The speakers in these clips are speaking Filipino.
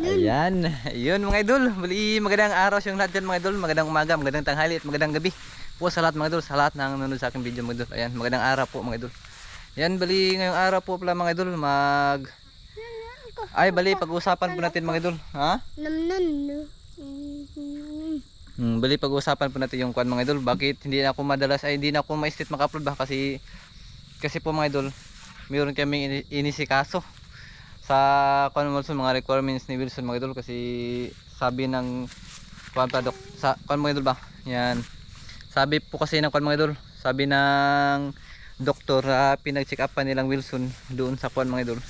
Ayan, yun mga idol. Bali magandang araw sa lahat dyan mga idol. Magandang umaga, magandang tanghali at magandang gabi. Po sa lahat mga idol, sa lahat ng nanonood sa aking video mga idol. Ayan, magandang araw po mga idol. Ayan, bali ngayong araw po pala mga idol, mag... Ay, bali, pag-uusapan po natin mga idol. Ha? Hmm, bali, pag-uusapan po natin yung kwan mga idol. Bakit hindi na ako madalas, ay hindi na ako ma-state maka-upload ba? Kasi, kasi po mga idol, mayroon kaming ini- inisikaso sa kwan Wilson, mga requirements ni Wilson mga idol. Kasi sabi ng kwan pa, dok, sa kwan mga idol ba? Yan. Sabi po kasi ng kwan mga idol, sabi ng doktor, uh, pinag-check up pa nilang Wilson doon sa kwan mga idol.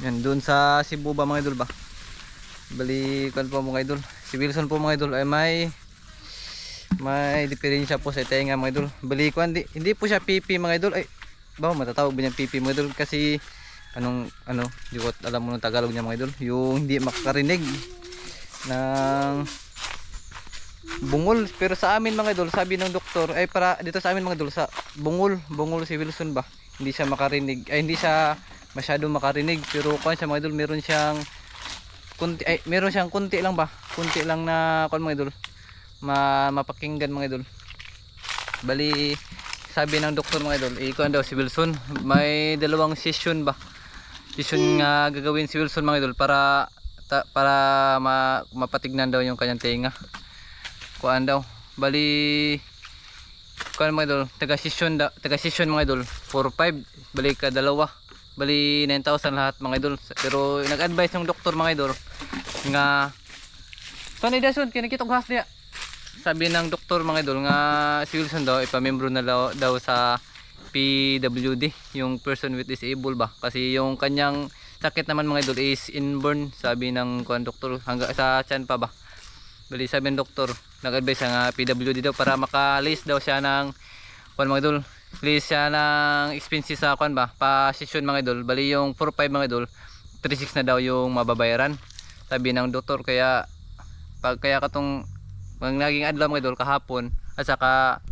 Yan, doon sa Cebu ba mga idol ba? Bali, kwan po mga idol. Si Wilson po mga idol ay may may diferensya po sa tenga mga idol. Bali, kwan, di, hindi po siya pipi mga idol. Ay, ba matatawag ba niyang pipi mga idol? Kasi anong ano, di ko alam mo ng Tagalog niya mga idol. Yung hindi makakarinig ng bungol. Pero sa amin mga idol, sabi ng doktor, ay para dito sa amin mga idol, sa bungol, bungol si Wilson ba? Hindi siya makarinig, ay hindi siya masyado makarinig. Pero kung siya mga idol, meron siyang kunti, ay meron siyang kunti lang ba? Kunti lang na kung mga idol, ma, mapakinggan mga idol. Bali, sabi ng doktor mga idol, ikuan daw si Wilson, may dalawang session ba? Session nga gagawin si Wilson mga idol para ta, para ma, mapatignan daw yung kanyang tenga kuan daw. Bali kuan mga idol taga session da, taga session mga idol 4-5 bali ka dalawa bali 9,000 lahat mga idol. Pero nag-advise yung doktor mga idol nga Tony Dason kinikita ko has niya. Sabi ng doktor mga idol nga si Wilson daw ipamembro na daw, daw sa PWD yung person with disabled ba? Kasi yung kanyang sakit naman mga idol is inborn sabi ng kuan doktor hanggang sa tiyan pa ba? Bali sabi ng doktor nag-advise nga PWD daw para maka-list daw siya ng kuan mga idol. List siya ng expenses sa kuan ba? Pa session mga idol. Bali yung 4-5 mga idol 3-6 na daw yung mababayaran sabi ng doktor. Kaya pag kaya katong pag naging adlaw mga idol kahapon at saka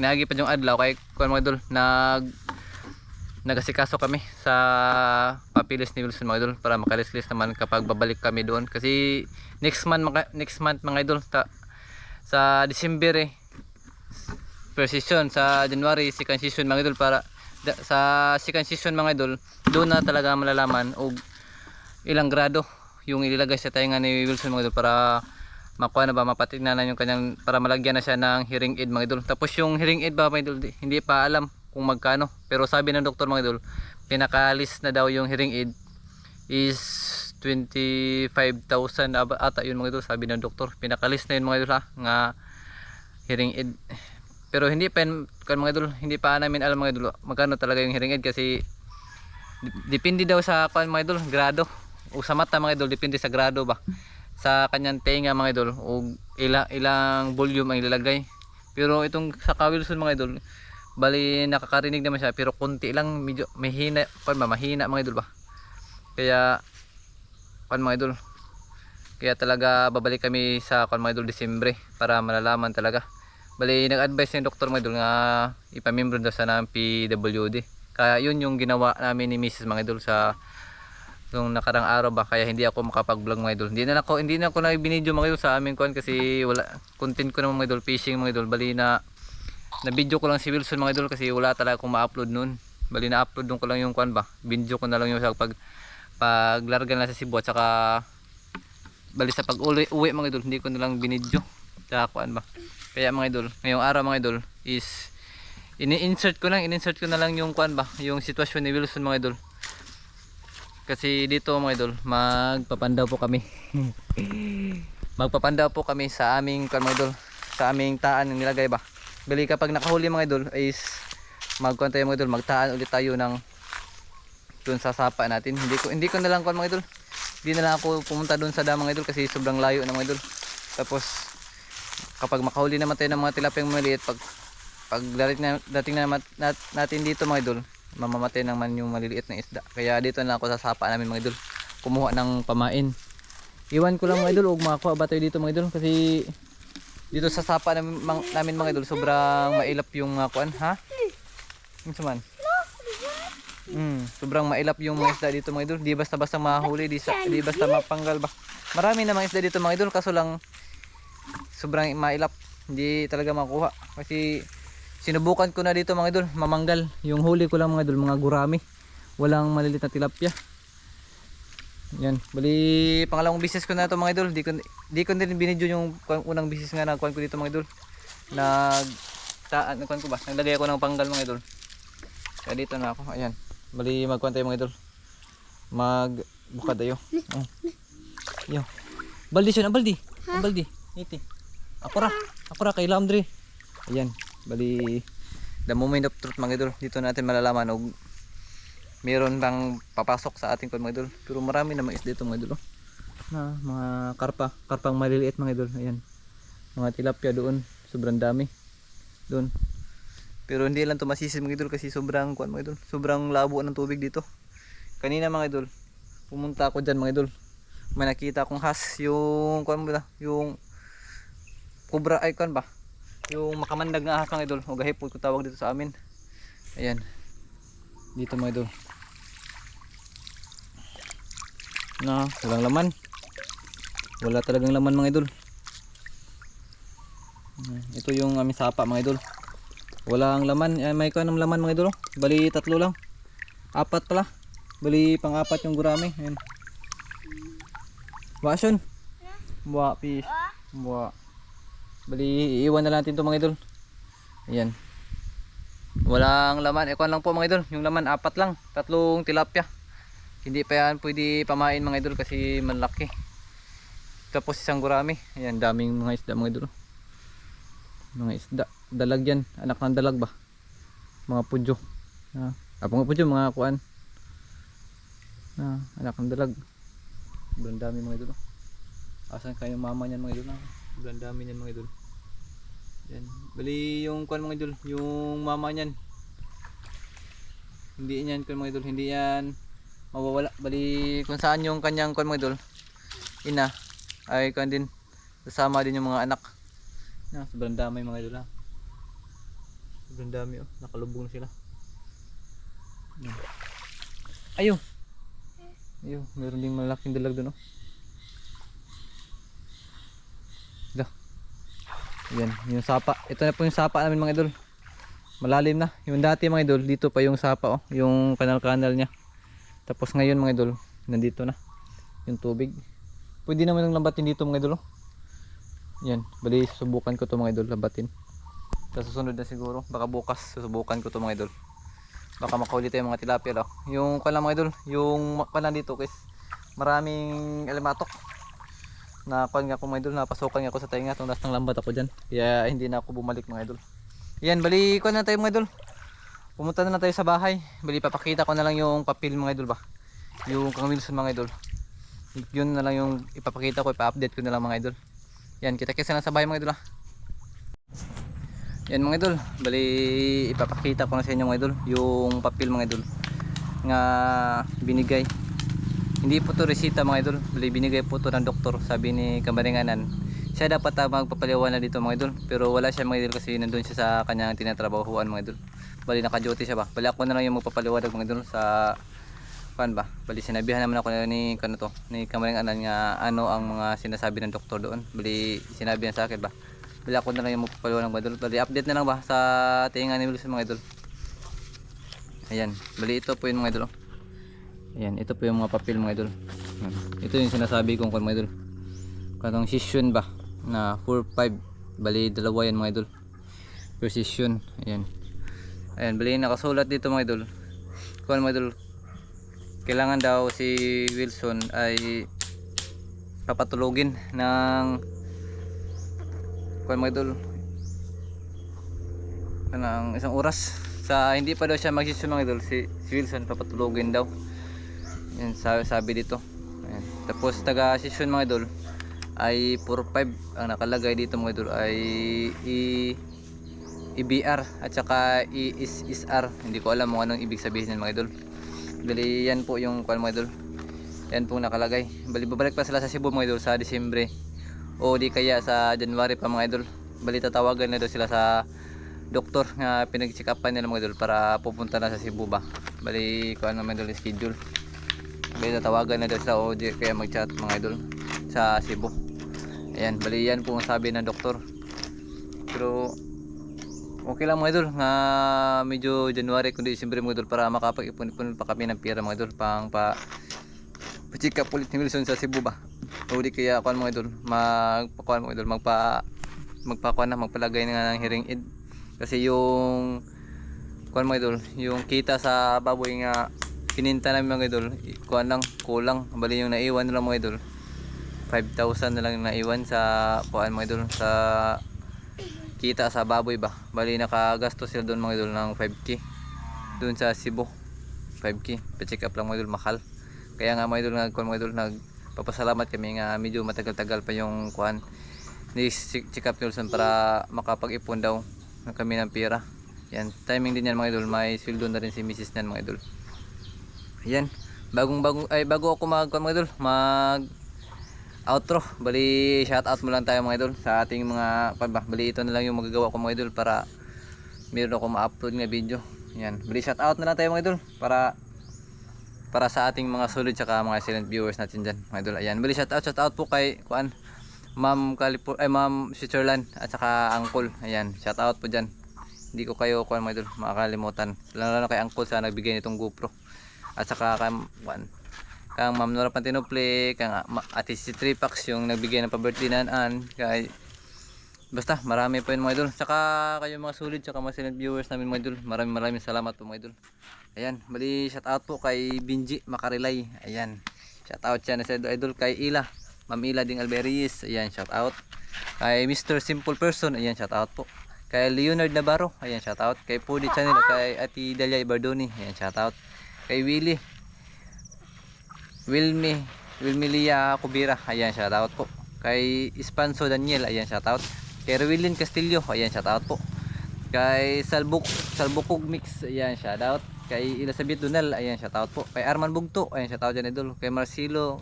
nagi pa yung adlaw kay kuan mga idol nag nagasikaso kami sa papilis ni Wilson mga idol para makalislis naman kapag babalik kami doon. Kasi next month mga, next month mga idol ta, sa December eh first season sa January second season mga idol para da, sa second season mga idol doon na talaga malalaman og ilang grado yung ilagay sa tainga ni Wilson mga idol para makuha na ba mapatignan na yung kanyang para malagyan na siya ng hearing aid mga idol. Tapos yung hearing aid ba mga idol di- hindi pa alam kung magkano. Pero sabi ng doktor mga idol pinaka-list na daw yung hearing aid is 25,000 aba- ata yun mga idol sabi ng doktor. Pinaka-list na yun mga idol ha nga hearing aid. Pero hindi pa yun- mga idol hindi pa namin alam mga idol magkano talaga yung hearing aid kasi depende daw sa kan mga idol grado. O sa mata mga idol depende sa grado ba sa kanyang tenga mga idol o ila, ilang volume ang ilalagay. Pero itong sa Wilson mga idol bali nakakarinig naman siya pero konti lang medyo mahina kan ba mahina mga idol ba? Kaya kan mga idol kaya talaga babalik kami sa kan mga idol Disyembre para malalaman talaga. Bali nag-advise yung doktor mga idol nga ipamembro daw sa ng PWD kaya yun yung ginawa namin ni Mrs. mga idol sa nung nakarang araw ba kaya hindi ako makapag-vlog mga idol. Hindi na ako hindi na ako na binidyo mga idol sa aming kuan kasi wala content ko naman mga idol fishing mga idol bali na na video ko lang si Wilson mga idol kasi wala talaga akong ma-upload noon. Bali na upload ko lang yung kuan ba. Video ko na lang yung sa pag paglarga na sa Cebu at saka bali sa pag uwi, uwi mga idol hindi ko na lang binidyo sa kuan ba. Kaya mga idol, ngayong araw mga idol is ini-insert ko lang, in-insert ko na lang yung kuan ba, yung sitwasyon ni Wilson mga idol kasi dito mga idol magpapandaw po kami. Magpapandaw po kami sa aming mga idol sa aming taan ng nilagay ba? Bali kapag nakahuli mga idol is magkuhan tayo mga idol magtaan ulit tayo ng dun sa sapa natin. Hindi ko hindi ko na lang kuhan mga idol. Hindi na lang ako pumunta dun sa dam mga idol kasi sobrang layo na mga idol. Tapos kapag makahuli naman tayo ng mga tilapiyang maliit pag pag dating na, dating na natin dito mga idol mamamatay naman yung maliliit na isda kaya dito na ako sa sapa namin mga idol kumuha ng pamain iwan ko lang mga idol ug makakuha ba dito mga idol kasi dito sa sapa namin, mang- namin mga idol sobrang mailap yung uh, kuan ha? Ano man? Mm, sobrang mailap yung mga isda dito mga idol. Di basta-basta mahuli, di, sa, di basta mapanggal ba. Marami na mga isda dito mga idol kaso lang sobrang mailap. Hindi talaga makuha kasi sinubukan ko na dito mga idol, mamanggal. Yung huli ko lang mga idol, mga gurami. Walang malilit na tilapia. Yan, bali pangalawang business ko na to mga idol. Di ko di ko din binidyo yung unang business nga na kuan ko dito mga idol. Nag ta ano kuwan ko ba? Naglagay ako ng panggal mga idol. Kaya dito na ako. Ayan. Bali magkuhan tayo mga idol. Mag bukad tayo. Oh. Yo. Baldi siya na baldi. Baldi. Iti. Ako ra. Ako ra kay laundry. Ayan. Bali the moment of truth mga idol. Dito natin malalaman og meron bang papasok sa ating mga idol. Pero marami namang isda dito mga idol. oh. Na mga karpa, karpang maliliit mga idol. Ayan. Mga tilapia doon, sobrang dami. Doon. Pero hindi lang to masisi mga idol kasi sobrang kuan mga idol. Sobrang labo ng tubig dito. Kanina mga idol, pumunta ako diyan mga idol. May nakita akong has yung kuan mo? Yung kubra kuan ba? Yung makamandag na ahas mga idol. O gahipon ko tawag dito sa amin. Ayan. Dito mga idol. Na, walang laman. Wala talagang laman mga idol. Hmm, Ito yung aming sapa mga idol. Walang laman. Eh, may kuha ng laman mga idol. oh. Bali tatlo lang. Apat pala. Bali pang-apat yung gurami. Ayan. Wason. Buwa fish. Buwa. Bali iiwan na natin to mga idol. Ayan. Walang laman. Ikuan lang po mga idol. Yung laman apat lang. Tatlong tilapia. Hindi pa yan pwede pamain mga idol kasi malaki. Tapos isang gurami. Ayan, daming mga isda mga idol. Mga isda. Dalag yan. Anak ng dalag ba? Mga pudyo. Ah, mga pudyo, mga kuan. Ah, anak ng dalag. Sobrang dami mga idol. Asan kayong mama niyan mga idol? Ah, Sobrang dami niyan mga idol. Yan. Bali yung kuan mga idol, yung mama niyan. Hindi yan kuan mga idol, hindi yan mawawala. Bali kung saan yung kanyang kuan mga idol, ina ay kuan din kasama din yung mga anak. Na, sobrang dami mga idol ha. Sobrang dami oh, nakalubog na sila. Ayo. Ayo, meron ding malaking dalag doon oh. Yan, yung sapa. Ito na po yung sapa namin mga idol. Malalim na. Yung dati mga idol, dito pa yung sapa oh, yung kanal-kanal niya. Tapos ngayon mga idol, nandito na yung tubig. Pwede naman ng lambatin dito mga idol. oh. Yan, bali susubukan ko to mga idol, lambatin. Sa susunod na siguro, baka bukas susubukan ko to mga idol. Baka makahuli tayo mga tilapia daw. Yung pala mga idol, yung pala dito guys, maraming alimatok. Na kuan nga ko mga idol, napasukan nga ako sa tainga, tunas ng lambat ako diyan. Kaya hindi na ako bumalik mga idol. Yan, bali kuan na tayo mga idol. Pumunta na, na tayo sa bahay. Bali papakita ko na lang yung papel mga idol ba. Yung Kang Wilson mga idol. Yun na lang yung ipapakita ko, ipa-update ko na lang mga idol. Yan, kita-kita na sa bahay mga idol ah. Yan mga idol, bali ipapakita ko na sa inyo mga idol yung papel mga idol nga binigay. Hindi po to resita mga idol, bali binigay po to ng doktor sabi ni Kamaringanan. Siya dapat ang magpapaliwanag dito mga idol, pero wala siya mga idol kasi nandun siya sa kanyang tinatrabahuan mga idol. Bali naka-duty siya ba? Bali ako na lang yung magpapaliwanag mga idol sa kan ba? Bali sinabihan naman ako ni kano to, ni Kamaringanan nga ano ang mga sinasabi ng doktor doon. Bali sinabi niya sa akin ba? Bali ako na lang yung magpapaliwanag mga idol. Bali update na lang ba sa tinga ni Wilson mga idol. Ayan, bali ito po yung mga idol. oh. Ayan, ito po yung mga papel mga idol. Ito yung sinasabi kong kung mga idol. Kanong session ba na 4-5 bali dalawa yan mga idol. Precision. Ayan. Ayan, bali nakasulat dito mga idol. Kung mga idol, kailangan daw si Wilson ay papatulogin ng kung mga idol kanang isang oras sa hindi pa daw siya magsisyon mga idol si, si Wilson papatulogin daw yan sabi, sabi dito. Ayan. tapos taga session mga idol ay 4-5 ang nakalagay dito mga idol ay i IBR at saka ISR hindi ko alam kung anong ibig sabihin yan mga idol. Bali yan po yung kwan mga idol. Yan po nakalagay. Bali babalik pa sila sa Cebu mga idol sa Disyembre. O di kaya sa January pa mga idol. Bali tatawagan na daw sila sa doktor nga pinag-check upan nila mga idol para pupunta na sa Cebu ba. Bali kuan mga idol schedule bali tatawagan na daw sa OJ kaya mag-chat mga idol sa Cebu. Ayan bali yan po ang sabi ng doktor. Pero okay lang mga idol nga medyo January kundi December mga idol para makapag-ipon-ipon pa kami ng pera mga idol pang pa pa-check up ulit ni Wilson sa Cebu ba? O di kaya kuan mga idol magpakuan mga idol magpa magpakuan na magpalagay na ng hearing aid. Kasi yung kuan mga idol yung kita sa baboy nga pininta namin mga idol. Kuan lang kulang. Bali yung naiwan nila mga idol. 5,000 na lang yung naiwan sa kuan mga idol sa kita sa baboy ba? Bali nakagastos sila doon mga idol ng 5k doon sa Cebu. 5k pa-check up lang mga idol mahal. Kaya nga mga idol nga kuan mga idol nagpapasalamat kami nga medyo matagal-tagal pa yung kuan ni check up Wilson para makapag-ipon daw kami ng pera. Yan timing din yan mga idol. May sweldo na rin si Mrs. nan mga idol yan bagong bago ay bago ako mag mga idol mag outro. Bali shout out mo lang tayo mga idol sa ating mga kuan ba? Bali ito na lang yung magagawa ko mga idol para meron ako ma-upload nga video. Yan bali shout out na lang tayo mga idol para para sa ating mga solid tsaka mga silent viewers natin dyan mga idol. Ayan. Bali shout out shout out po kay kuan Ma'am Calipur ay Ma'am Switzerland at saka Uncle. Ayan. Shout out po dyan. Hindi ko kayo kuan mga idol makakalimutan. Lalo na kay Uncle sa nagbigay nitong GoPro at saka kay kuan kang Ma'am Nora Pantinople kang Ma- Ate si Tripax yung nagbigay ng pa-birthday na an kay basta marami po yun mga idol. Saka kayo mga solid saka mga silent viewers namin mga idol maraming maraming salamat po mga idol. Ayan bali shout out po kay Binji Makarilay ayan shout out siya na sa idol. Kay Ila Ma'am Ila Ding Alberis. Ayan shout out kay Mr. Simple Person. Ayan shout out po. Kay Leonard Navarro. Ayan shout out kay Pudi Channel. Kay Ati Dalia Ibardoni ayan shout out kay Willie. Wilmy Wilmilia Kubira. Ayan shout out po. Kay Ispanso Daniel ayan shout out kay Rewilin Castillo ayan shout out po. Kay Salbuk Salbukog Mix ayan shout out kay Elizabeth Dunal ayan shout out po. Kay Arman Bugto ayan shout out dyan idol. Kay Marcelo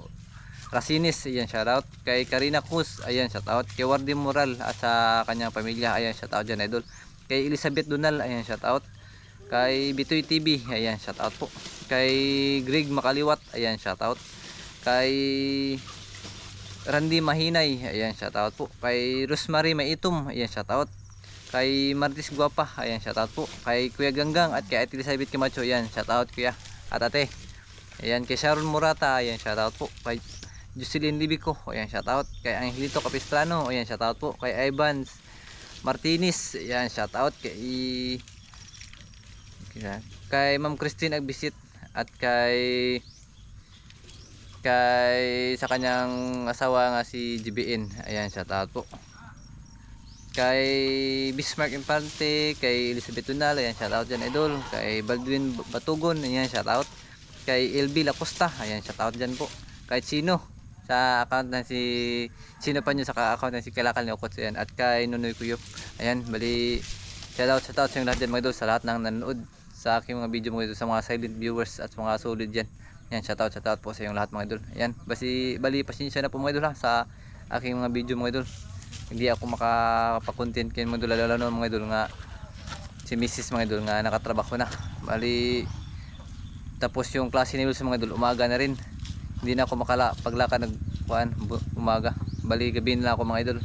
Rasinis ayan shout out kay Karina Cruz ayan shout out kay Wardy Moral at sa kanyang pamilya ayan shout out dyan idol. Kay Elizabeth Dunal ayan shout out kay Bitoy TV ayan shout out po. Kay Greg Makaliwat ayan shout out kay Randy Mahinay ayan shout out po. Kay Rosemary Maitum ayan shout out kay Martis Guapa ayan shout out po. Kay Kuya Ganggang at kay Ate Elizabeth Camacho ayan shout out kuya at ate. Ayan kay Sharon Murata ayan shout out po. Kay Jocelyn Libico ayan shout out kay Angelito Capistrano ayan shout out po. Kay Evans Martinez ayan shout out kay kaya, kay Ma'am Christine Agbisit at kay kay sa kanyang asawa nga si GBN ayan shout out po. Kay Bismarck Infante kay Elizabeth Tunal ayan shout out dyan idol. Kay Baldwin Batugon ayan shout out kay LB Lacosta ayan shout out dyan po. Kay Chino sa account na si Chino pa nyo sa account na si Kalakal ni Okots ayan. At kay Nunoy Kuyo ayan bali shout out shout out sa lahat dyan mga idol sa lahat ng nanonood sa aking mga video mga idol sa mga silent viewers at mga solid dyan. Yan shout out shout out po sa inyong lahat mga idol. Ayan basi bali pasensya na po mga idol ha sa aking mga video mga idol. Hindi ako makapag-content kayo mga idol. Lalo na mga idol nga si Mrs. mga idol nga nakatrabaho na. Bali tapos yung klase ni sa mga idol umaga na rin. Hindi na ako makala paglakad nag kuan umaga. Bali gabi na ako mga idol.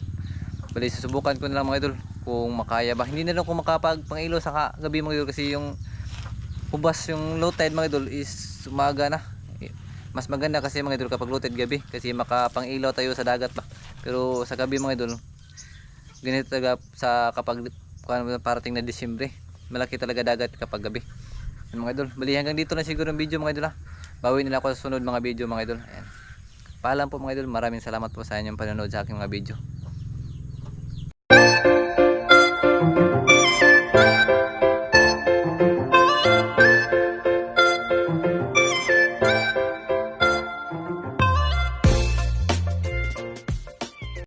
Bali susubukan ko na lang mga idol kung makaya ba. Hindi na lang ako makapag pangilo sa gabi mga idol kasi yung hubas yung low tide mga idol is umaga na. Mas maganda kasi mga idol kapag low tide gabi kasi makapangilaw tayo sa dagat ba pero sa gabi mga idol ganito talaga sa kapag kuan parating na Disyembre malaki talaga dagat kapag gabi. Yan, mga idol bali hanggang dito na siguro ang video mga idol ha. Bawi nila ako sa sunod mga video mga idol. Ayan. Paalam po mga idol. Maraming salamat po sa inyong panonood sa aking mga video